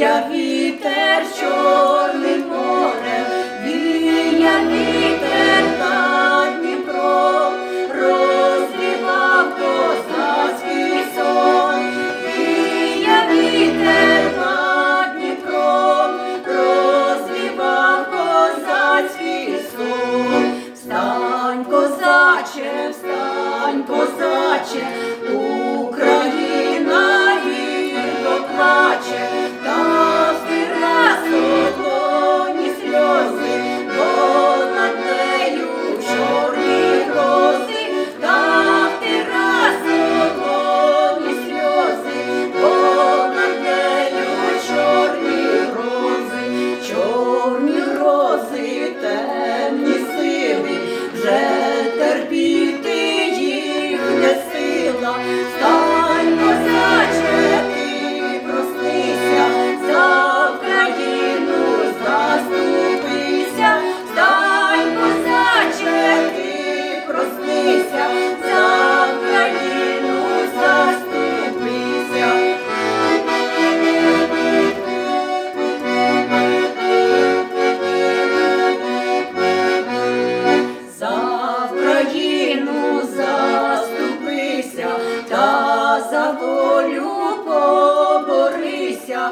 Yeah. горю поборися.